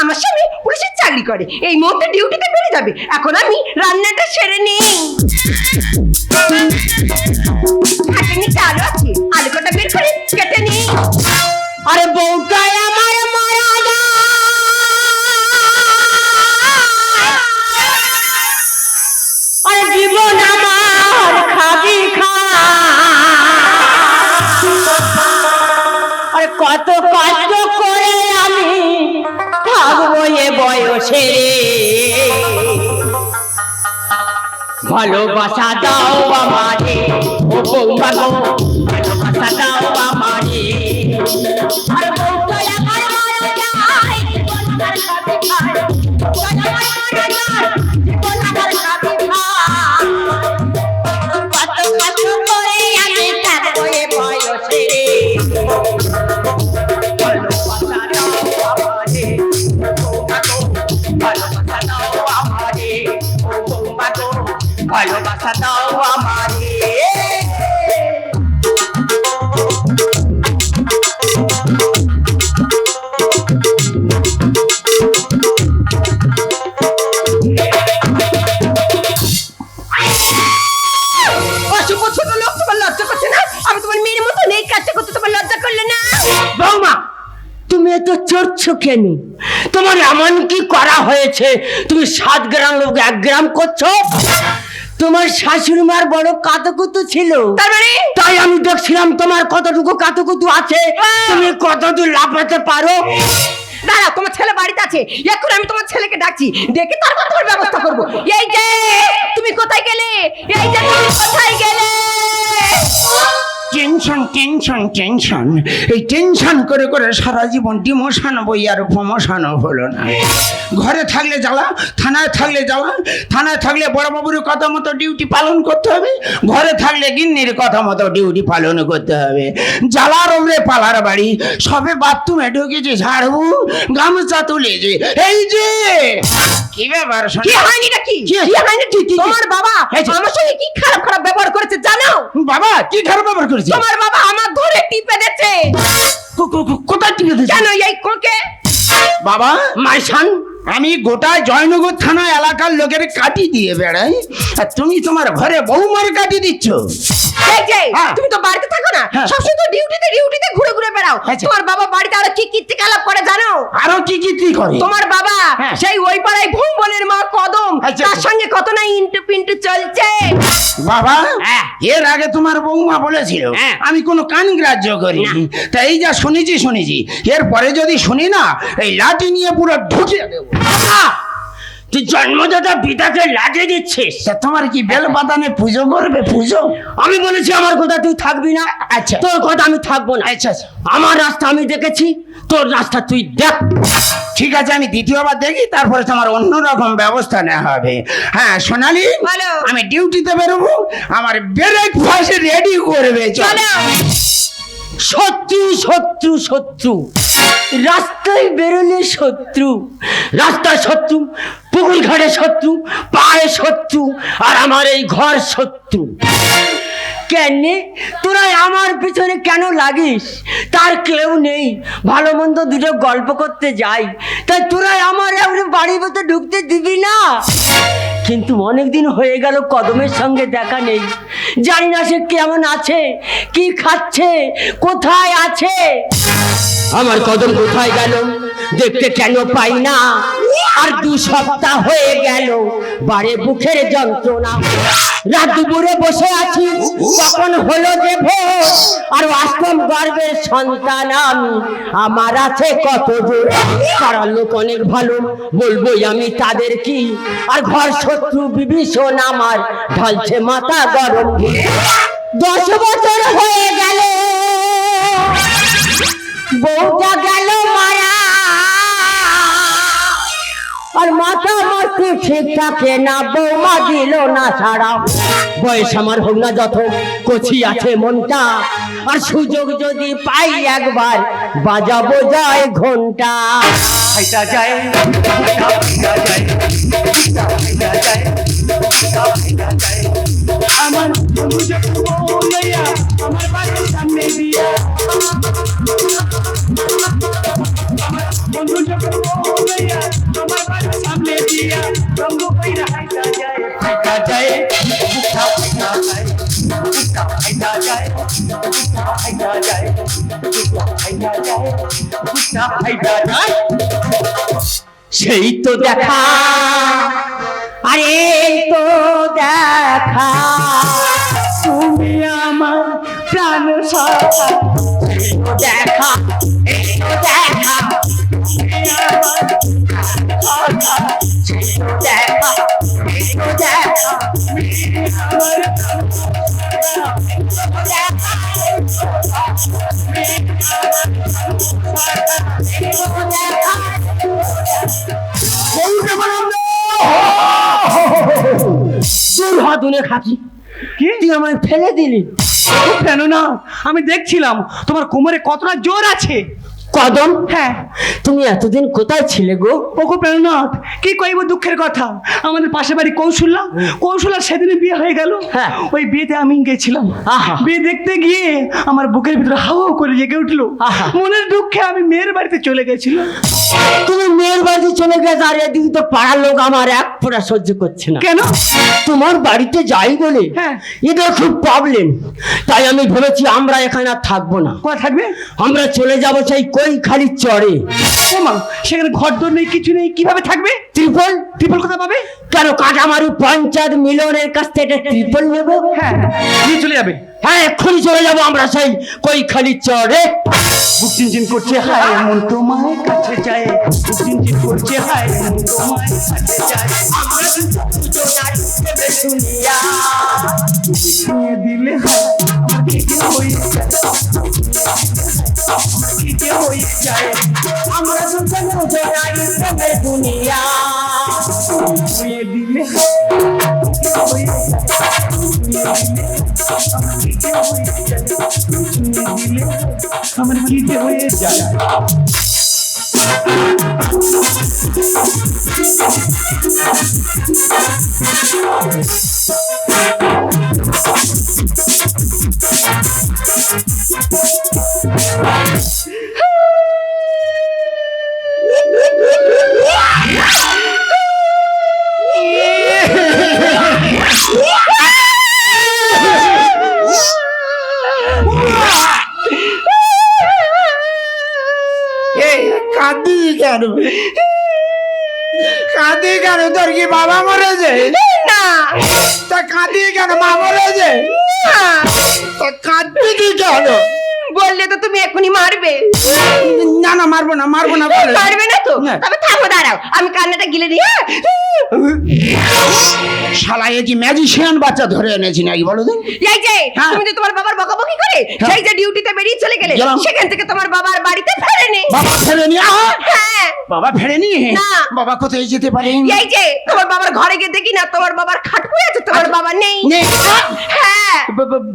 আমার স্বামী পুলিশের চাকরি করে, এই মুহূর্তে ডিউটিতে বেরিয়ে যাবে। এখন আমি রান্নাটা সেরে নেই। হাতে আলু আলু কটা বের করে কেটে নেই। আরে বউটাই আমার বয়সে ভালোবাসা দাও বাবারে ও বৌমা গো, ভালোবাসা দাও বাবারে আর বউটা আমার মারা যায় জীবন আমার সাথে খায়। না? বৌমা, তুমি এত চড়ছ কেন? তোমার এমন কি করা হয়েছে? তুমি সাত গ্রাম লোক এক গ্রাম করছ? তোমার শাশুড়ি মার বড় কাতকুতু ছিল। মানে? তাই আমি দেখছিলাম তোমার কতটুকু কাতকুতু আছে। তুমি কতদূর লাফাতে পারো? দাঁড়া তোমার ছেলে বাড়িতে আছে। এখন আমি তোমার ছেলেকে ডাকছি। ডেকে তারপর তোমার ব্যবস্থা করব। এই যে তুমি কোথায় গেলে? এই যে তুমি কোথায় গেলে? Tension tension tension. এই টেনশন করে করে সারা জীবন ডিমোশন বই আর প্রমোশনও হলো না। ঘরে থাকলে জ্বালা থানায় থাকলে জ্বালা থানায় থাকলে বড়বাবুর কথা মতো ডিউটি পালন করতে হবে ঘরে থাকলে গিন্নির কথা মতো ডিউটি পালন করতে হবে। জ্বালার ওমরে পালার বাড়ি সবে বাথরুমে ঢুকেছে ঝাড়বু গামছা তুলেছে। এই যে! কি ব্যাপার শোনো? কি হয়নি নাকি? কি হয়নি? তোমার বাবা আমার সঙ্গে কি খারাপ খারাপ ব্যবহার করেছে জানো? বাবা কি খারাপ ব্যাপার করেছে? তোমার বাবা আমার ধরে টিপে কো- কোথায় টিপে দিয়েছে? কেন এই কোকে? বাবা মাইশান আমি গোটা জয়নগর থানা এলাকার লোকের কাটি দিয়ে বেড়াই আর তুমি তোমার ঘরে বৌমার কাটি দিচ্ছ। এই যে হ্যাঁ। তুমি তো বাড়িতে থাকো না হ্যাঁ। সবসময় তো ডিউটিতে ডিউটিতে ঘুরে ঘুরে বেড়াও। তোমার বাবা বাড়িতে আরও কি কীর্তিকলাপ করে জানো আরও কি কি কি করে তোমার বাবা হ্যাঁ। সেই ওই পাড়ায় ভুম্বনের মা কদম। তার সঙ্গে কত না ইন্টু পিন্টু চলছে বাবা। এর আগে তোমার বৌমা বলেছিল। আমি কোনো কান গ্রাহ্য করি তা এই যা শুনেছি শুনেছি এরপরে যদি শুনি না এই লাঠি নিয়ে পুরো ঢুকিয়ে দেবো! তুই জন্মদাতা পিতাকে লাগিয়ে দিচ্ছিস? তা তোমার কি বেল বাদানে পুজো করবে? পুজো? আমি বলেছি আমার কথা তুই থাকবি না। আচ্ছা। তোর কথা আমি থাকব না। আচ্ছা আচ্ছা। আমার রাস্তা আমি দেখেছি তোর রাস্তা তুই দেখ। ঠিক আছে আমি দ্বিতীয়বার দেখি তারপরে তোমার অন্যরকম ব্যবস্থা নেওয়া হবে। হ্যাঁ সোনালি। আমি ডিউটিতে বেরোবো আমার ব্রেকফাস্ট রেডি করবে চলো। শত্রু শত্রু শত্রু। রাস্তায় বেরোলে শত্রু, রাস্তায় শত্রু, পুকুর ঘাটে শত্রু, পায়ে শত্রু, আর আমার এই ঘর শত্রু। কেন তোরা আমার পিছনে কেন লাগিস? তার কেউ নেই। ভালো মন্দ দুটো গল্প করতে যাই। তাই তোরা আমার এমনি বাড়ির ভেতর ঢুকতে দিবি না? কিন্তু অনেকদিন হয়ে গেল কদমের সঙ্গে দেখা নেই। জানি না সে কেমন আছে, কি খাচ্ছে, কোথায় আছে। আমার কদম কোথায় গেল, দেখতে কেন পাই না। আর দু সপ্তাহ হয়ে গেল, বারে বুকের যন্ত্রণা। রাত দুপুরে বসে আছি। কখন হলো যে ভোর। আর অষ্টম গর্ভের সন্তান আমি। আমার আছে কত জোর। পাড়ার লোক অনেক ভালো। বলবোই আমি তাদের কি? আর ঘর শত্রু বিভীষণ আমার। ঢালছে মাথা গরম। দশ বছর হয়ে গেল। বউটা গেল মারা আর মাথা মারতে ঠিক থাকে না, বৌমা দিল না ছাড়া বয়স আমার হোক না যত, কচি আছে মনটা। আর সুযোগ যদি পাই একবার, বাজাবো যায় ঘণ্টা। খাইটা যায় আমার আমার বাড়ির সামনে দিয়া। আমার বন্ধু যখন আমার में दिया प्रभु कोई रहता जाए रहता जाए भूखा रहता जाए भूखा रहता जाए भूखा रहता जाए भूखा रहता जाए भूखा रहता जाए সেই তো দেখা আরে তো দেখা তুমি আমার প্রাণ সখা সেই তো দেখা সেই তো দেখা তো দেখা আমার দুনে কি? তুই আমায় ফেলে দিলি। কেন না? আমি দেখছিলাম তোমার কোমরে কতটা জোর আছে। কদম? হ্যাঁ। তুমি এতদিন কোথায় ছিলে গো? ওগো প্রেরণাথ কি কইব দুঃখের কথা? আমাদের পাশে বাড়ি কৌশল্যা কৌশল্যা সেদিনে বিয়ে হয়ে গেল। হ্যাঁ। ওই বিয়েতে আমি গেছিলাম। আহা। বিয়ে দেখতে গিয়ে আমার বুকের ভিতরে হাও করে জেগে উঠল। মনের দুঃখে আমি মেয়ের বাড়িতে চলে গেছিলাম। তুমি মেয়ের বাড়িতে চলে গেছে আর এদিকে তো পাড়ার লোক আমার এক ফোঁটা সহ্য করছে না। কেন? তোমার বাড়িতে যাই বলে? হ্যাঁ। এটা খুব প্রবলেম তাই আমি ভেবেছি আমরা এখানে আর থাকব না। কোথা থাকবে? আমরা চলে যাব সেই কই খালি চড়ে ও মা সেখানে ঘর দর নেই কিছু নেই কীভাবে থাকবে? ত্রিপল? ত্রিপল কোথা পাবে? কেন কাজ কাটামারু পঞ্চায়েত মিলনের কাছ থেকে ত্রিপল নেব? হ্যাঁ নিয়ে চলে যাবে। হ্যাঁ এক্ষুনি চলে যাব আমরা সেই কই খালি চড়ে বুক চিনচিন করছে হায় মন কাছে যায়। বুক চিনচিন করছে হায় মন কাছে যায়। আমরা দিলে হায় হয়ে যায় আমার কেটে হয়ে যায় আমরা দুজন জোনারি প্রেমের দুনিয়া ছুঁয়ে দিলে হায় কেটে হয়ে যায় ছুঁয়ে দিলে আমার কেটে হয়ে যায় এই তোর কি বাবা মরেছে না। তা কাঁদি কেন মা মরেছে না। তা কাঁদবি কি কেন? বললে তো তুমি এখনই মারবে। না না মারবো না মারবো না মারবে না তো? তবে থামো দাঁড়াও। আমি কান্নাটা গিলে দিই হ্যাঁ? শালা এ কি ম্যাজিশিয়ান বাচ্চা ধরে এনেছি নাকি বলো তো। এই যে হ্যাঁ। তুমি যে তোমার বাবার বকাবকি করে সেই যে ডিউটিতে বেরিয়ে চলে গেলে সেখান থেকে তোমার বাবার বাড়িতে ফেরেনি। বাবা ফেরেনি! হ্যাঁ। বাবা ফেরেনি? না। বাবা কোথায় যেতে পারে এই যে তোমার বাবার ঘরে গিয়ে দেখি না তোমার বাবার খাট পড়ে আছে তোমার বাবা নেই। নেই। হ্যাঁ।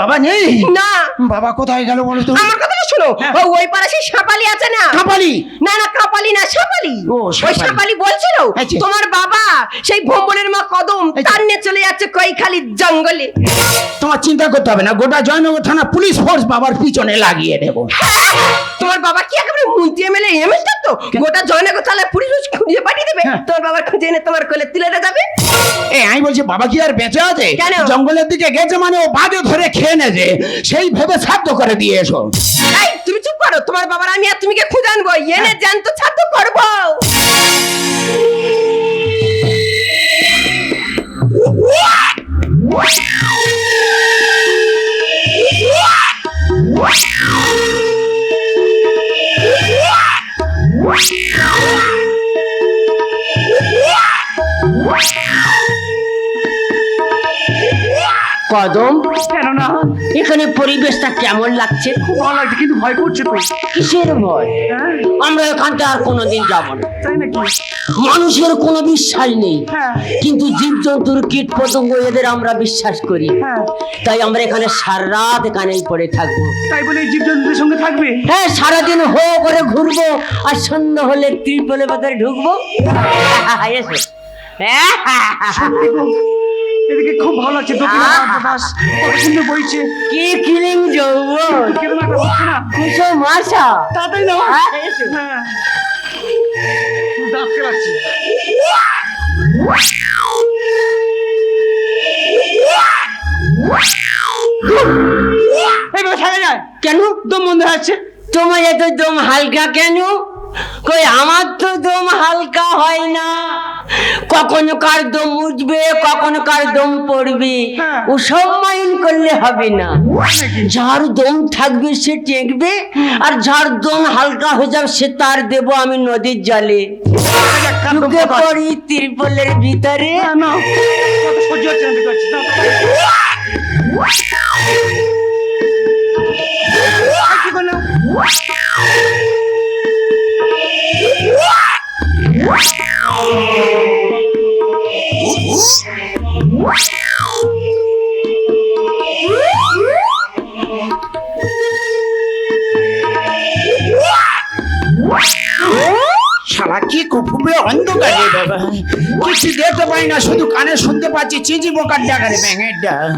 বাবা নেই? না। বাবা কোথায় গেল বলো তো? আমার কথাটা শোনো? হ্যাঁ। ওই পাড়া সেই সাপালি আছে না? কাপালি না না কাপালি না সাপালি। ওই সাপালি। সাপালি বলছিল। তোমার বাবা সেই ভ্রমণের মা কদম। তার নিয়ে চলে যাচ্ছে কৈখালি জঙ্গলে। তোমার চিন্তা করতে হবে না গোটা জয়নগর থানা পুলিশ ফোর্স বাবার পিছনে লাগিয়ে দেবো। তোমার বাবা কি একেবারে এমএলএ এমএস তো? গোটা জয়নগর চালায় পুলিশ খুঁজে পাঠিয়ে দেবে। হ্যাঁ। তোমার বাবার খুঁজে এনে তোমার কোলে তুলে যাবে। এ আমি বলছি বাবা কি আর বেঁচে আছে? জঙ্গলের দিকে গেছে মানে ও বাজে ধরে খেয়ে নেছে। সেই ভেবে সাধ্য করে দিয়ে এসো। তুমি চুপ করো। তোমার বাবার আমি আর তুমি কে খুঁজে আনব। এনে জ্যান্ত ছাত্র করব। কদম এখানে পরিবেশটা কেমন লাগছে? খুব ভালো লাগছে কিন্তু ভয় করছে তো। কিসের ভয়? হ্যাঁ। আমরা এখানটা আর কোনোদিন যাব না। তাই নাকি? মানুষের কোনো বিশ্বাস নেই। হ্যাঁ। কিন্তু জীবজন্তুর কীট পতঙ্গ এদের আমরা বিশ্বাস করি। হ্যাঁ। তাই আমরা এখানে সারা রাত এখানেই পড়ে থাকব। তাই বলে এই জীবজন্তুদের সঙ্গে থাকবে? হ্যাঁ সারাদিন হো করে ঘুরবো আর সন্ধ্যা হলে ত্রিপলে ভেতরে ঢুকবো। গো, এদিকে খুব ভালো লাগছে দক্ষিণ বাতাস কত সুন্দর বইছে। কি কিলিং যৌবন? কীরকম একটা হচ্ছে না? কিসো মাসা তাড়াতাড়ি নাও হ্যাঁ, এসো। হ্যাঁ। দাঁত কেলাচ্ছে। এইভাবে থাকা যায়। কেন? দম বন্ধ যাচ্ছে। তোমার এত দম হালকা কেন? কই আমার তো দম হালকা হয় না। কখনো কার দম উঠবে কখনো কার দম পড়বে। হ্যাঁ। ও সব মাইন্ড করলে হবে না। যার দম থাকবে সে টেকবে আর যার দম হালকা হয়ে যাবে সে তার দেব আমি নদীর জলে। ঢুকে পড়ি তিরপলের ভিতরে। কি করলাম? শালা, কি কুকুরে অন্ধকারে বাবা। কিছু দেখতে পাই না, শুধু কানে শুনতে পাচ্ছি চিজি বোকার ডাকারে ব্যাঙের ডাক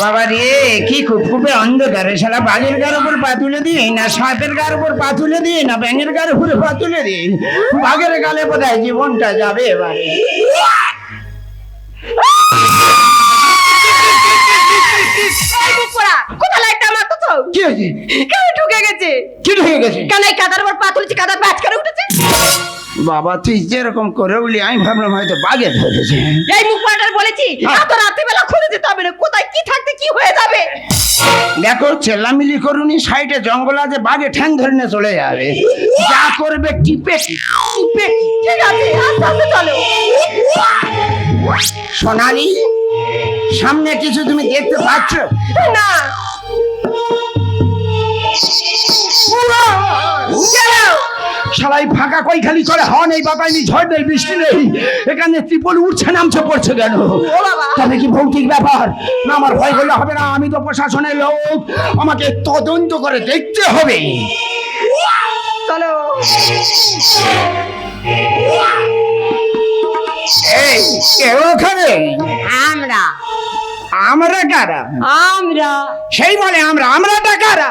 বাবা রে কি কুকুরে অন্ধকারে শালা বাঘের গার উপর পা তুলে দিয়ে না সাপের গার উপর পা তুলে দিয়ে না ব্যাঙের গার উপরে পা তুলে দিয়ে বাঘের গালে বোধহয় জীবনটা যাবে এবারে? কি ঢুকে গেছে? কি হয়ে গেছে কেন এই কাদার উপর পা তুলেছি, কাদার ব্যাচ করে উঠেছে? বাবা তুই যেরকম করে উঠলি আমি ভাবলাম হয়তো বাঘে ধরেছে এই মুখ পোড়াটার বলেছি, হ্যাঁ। এত রাত্রিবেলা খুঁজে যেতে হবে না, কোথায় কি থাকতে কি হয়ে যাবে? দেখো চেল্লামিলি করুনি সাইডে জঙ্গল আছে বাঘে ঠ্যাং ধরে নিয়ে চলে যাবে যা করবে টিপে টিপে ঠিক আছে, আস্তে আস্তে চলো। সোনালি সামনে কিছু তুমি দেখতে পাচ্ছ না। সবাই ফাঁকা কই খালি করে? হাওয়া নেই বাতাই নেই ঝড় নেই বৃষ্টি নেই। এখানে ত্রিপল উঠছে নামছে পড়ছে কেন? বাবা। তবে কি ভৌতিক ব্যাপার? না আমার ভয় করলে হবে না আমি তো প্রশাসনের লোক। আমাকে তদন্ত করে দেখতে হবে। চলো। এই কে ওখানে? আমরা। আমরা কারা? আমরা। সেই বলে আমরা আমরা কারা?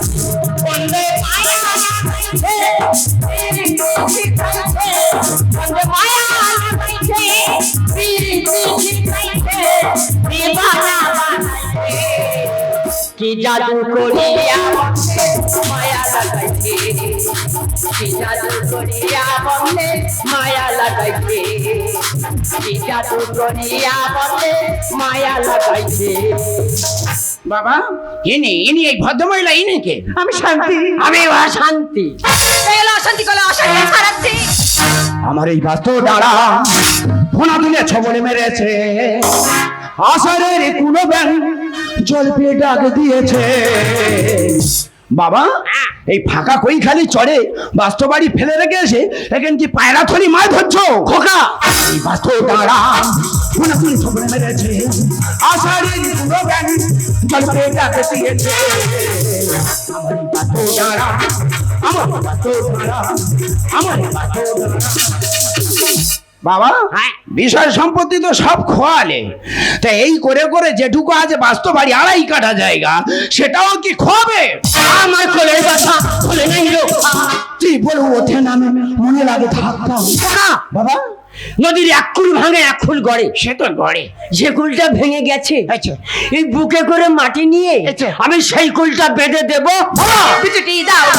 জাদু করিয়া মায়া লাগাইছে কি জাদু করিয়া বলে মায়া লাগাইছে কি জাদু করিয়া বলে মায়া লাগাইছে বাবা ইনি ইনি এই ভদ্রমহিলা ইনি কে? আমি শান্তি। আমি শান্তি এই হলো অশান্তি করলে অশান্তি ছাড়াচ্ছি। আমার এই বাস্তব দাঁড়া ফোনা তুলে ছবলে মেরেছে। আষাঢ়ের কুলো ব্যাং জল পেয়ে ডাক দিয়েছে। বাবা, এই ফাঁকা কই খালি চড়ে বাস্তব বাড়ি ফেলে রেখে এসে এখান কি পায়রা থলি মাছ ধরছো? খোকা? বাস্তব দাঁড়া মেরেছে। কুলো ব্যাং জল পেয়ে ডাক দিয়েছে। আমার বাস্তব দাঁড়া, আমার বাস্তব দাঁড়া, আমার বাস্তব দাঁড়া। বাবা হ্যাঁ। বিষয় সম্পত্তি তো সব খোয়ালে। তা এই করে করে যেটুকু আছে বাস্তব বাড়ি আড়াই কাটা জায়গা সেটাও কি খোয়াবে? আমার কোলের কথা বলে নাই তুই বলে ওঠে নামে মনে লাগে থাকতাম। না বাবা নদীর এক কুল ভাঙে এক কুল গড়ে। সে তো গড়ে। যে কুলটা ভেঙে গেছে আচ্ছা। এই বুকে করে মাটি নিয়ে আচ্ছা। আমি সেই কুলটা বেঁধে দেব।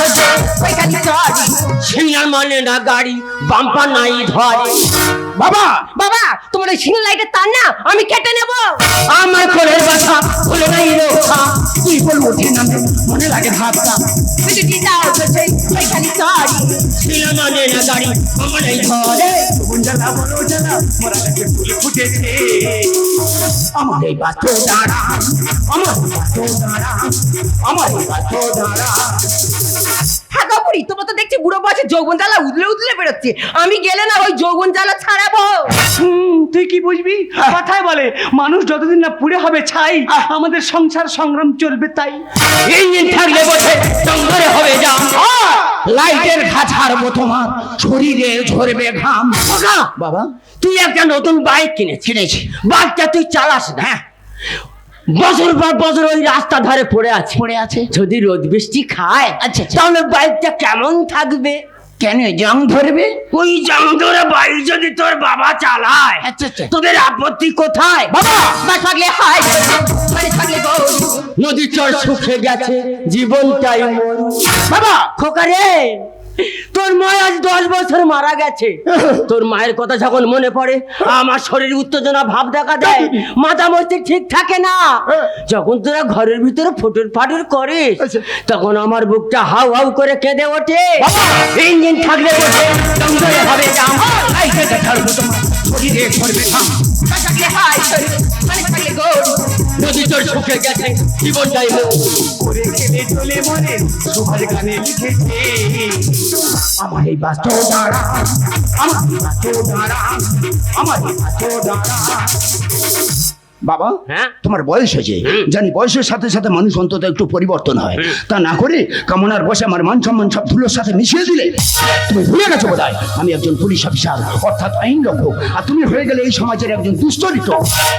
বসে, ওইখানে চড়ি। সিনার মানে না গাড়ি বাম্পা নাই ধরে বাবা! বাবা তোমার ওই সিঙ্গেল লাইটের তার না? আমি কেটে নেব। আমার কোলের কথা বলে নাই রক্ষা তুই বলে ওঠে নামে মনে লাগে থাকতাম বিচুটি দাও বসে, ওইখানে চড়ি। সিনার মানে না গাড়ি আমার এই ধরে জ্বালা বলো জ্বালা মোরা কাছে ফুল ফুটেছে আমার এই বাচ্চো দাঁড়া আমার বাচ্চো দাঁড়া আমার এই বাচ্চো দাঁড়া। হ্যাঁ কাকুরি তোমার তো দেখছি বুড়ো বয়সে যৌবন জ্বালা উদলে উদলে বেরোচ্ছে। আমি গেলে না ওই যৌবন জ্বালা ছাড়াবো। তুই কি বুঝবি? কথায় বলে মানুষ যতদিন না পুড়ে হবে ছাই আমাদের সংসার সংগ্রাম চলবে তাই। ইঞ্জিন থাকলে জঙ্গলে হবে যা লাইটের তোমার শরীরে ঝরবে ঘাম। বাবা। তুই একটা নতুন বাইক কিনেছিস। কিনেছি বাইকটা তুই চালাস না। হ্যাঁ বছর পর বছর ওই রাস্তা ধারে পড়ে আছে। পড়ে আছে। যদি রোদ বৃষ্টি খায় আচ্ছা, আচ্ছা। তাহলে বাইকটা কেমন থাকবে? কেন জং ধরবে? ওই জং ধরে বাইক যদি তোর বাবা চালায় আচ্ছা, আচ্ছা। তোদের আপত্তি কোথায়? বাবা মা থাকলে হাই নদীর চর শুকে গেছে জীবনটাই বাবা খোকা রে! তোর মা আজ দশ বছর মারা গেছে। তোর মায়ের কথা যখন মনে পড়ে আমার শরীর উত্তেজনা ভাব দেখা দেয়। মাথা মস্তি ঠিক থাকে না। যখন তোরা ঘরের ভিতরে ফুটুর ফাটুর করিস তখন আমার বুকটা হাউ হাউ করে কেঁদে ওঠে। ইঞ্জিন থাকলে লাইটের ছাড়বো তোমার শরীরে থাকলে হাই মানে থাকলে গরু নদী চর শুকে গেছে জীবনটাই করে খেলে চলে মনে সুভার গানে লিখেছে। আমার এই বাস্তব দাঁড়া আমার বাস্তব দাঁড়া আমার বাস্তব দাঁড়া বাবা হ্যাঁ? তোমার বয়স হয়েছে। জানি বয়সের সাথে সাথে মানুষ অন্তত একটু পরিবর্তন হয়। তা না করে কামনার বসে আমার মান সম্মান সব ধুলোর সাথে মিশিয়ে দিলে তুমি ভুলে গেছো বোধ আমি একজন পুলিশ অফিসার অর্থাৎ আইন রক্ষক আর তুমি হয়ে গেলে এই সমাজের একজন দুশ্চরিত্র।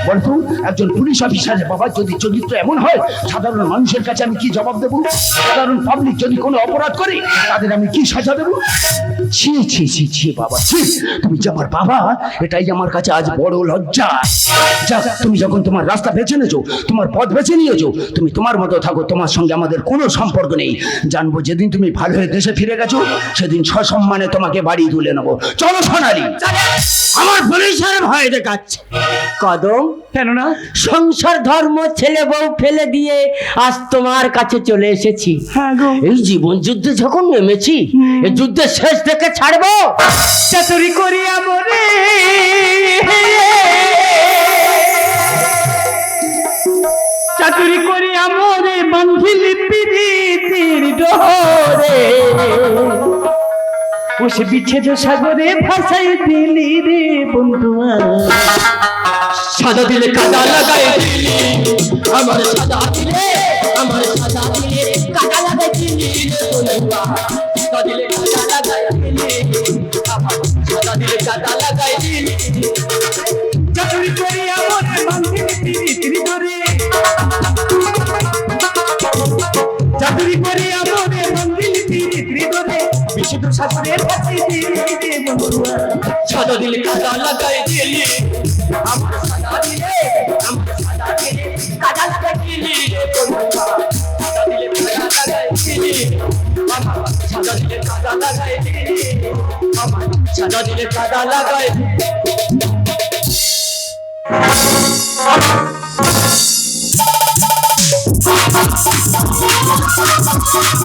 বলতো একজন পুলিশ অফিসারের বাবা যদি চরিত্র এমন হয় সাধারণ মানুষের কাছে আমি কি জবাব দেবো? সাধারণ পাবলিক যদি কোনো অপরাধ করে তাদের আমি কি সাজা দেবো? ছি ছি ছি ছি বাবা ছি। তুমি যে আমার বাবা এটাই আমার কাছে আজ বড় লজ্জা। যাক তুমি যখন তোমার রাস্তা বেছে নিয়েছো তোমার পথ বেছে নিয়েছো তুমি তোমার মতো থাকো তোমার সঙ্গে আমাদের কোনো সম্পর্ক নেই। জানব যেদিন তুমি ভালো হয়ে দেশে ফিরে গেছো সেদিন সসম্মানে তোমাকে বাড়ি তুলে নেব। চলো সোনালি আমার পুলিশের ভয় দেখাচ্ছে। কদম কেননা? সংসার ধর্ম ছেলে বউ ফেলে দিয়ে আজ তোমার কাছে চলে এসেছি। হ্যাঁ এই জীবন যুদ্ধে যখন নেমেছি এই যুদ্ধের শেষ দেখে ছাড়বো। চাতুরি করিয়া মরে বসে বিচ্ছেদ সাগরে ভাসাই দিলি রে বন্ধু সাদা দিলে কাদা লাগাই দিলি আমার সাদা দিলে, আমার সাদা দিলে কাদা লাগাই দিলি। সাদা দিলে কাদা লাগাই দিলি আমার সাদা দিলে কাদা লাগাই দিলি বিচ্ছেদ সাগরে ভাসাই দিলি রে বন্ধু সাদা দিলে কাদা লাগাই দিলি আমার সাদা দিলে, আমার সাদা দিলে কাদা লাগাই দিলি বন্ধুয়া। সাদা দিলে কাদা লাগাই দিলি আমার সাদা দিলে কাদা লাগাই দিলি আমার সাদা দিলে কাদা লাগাই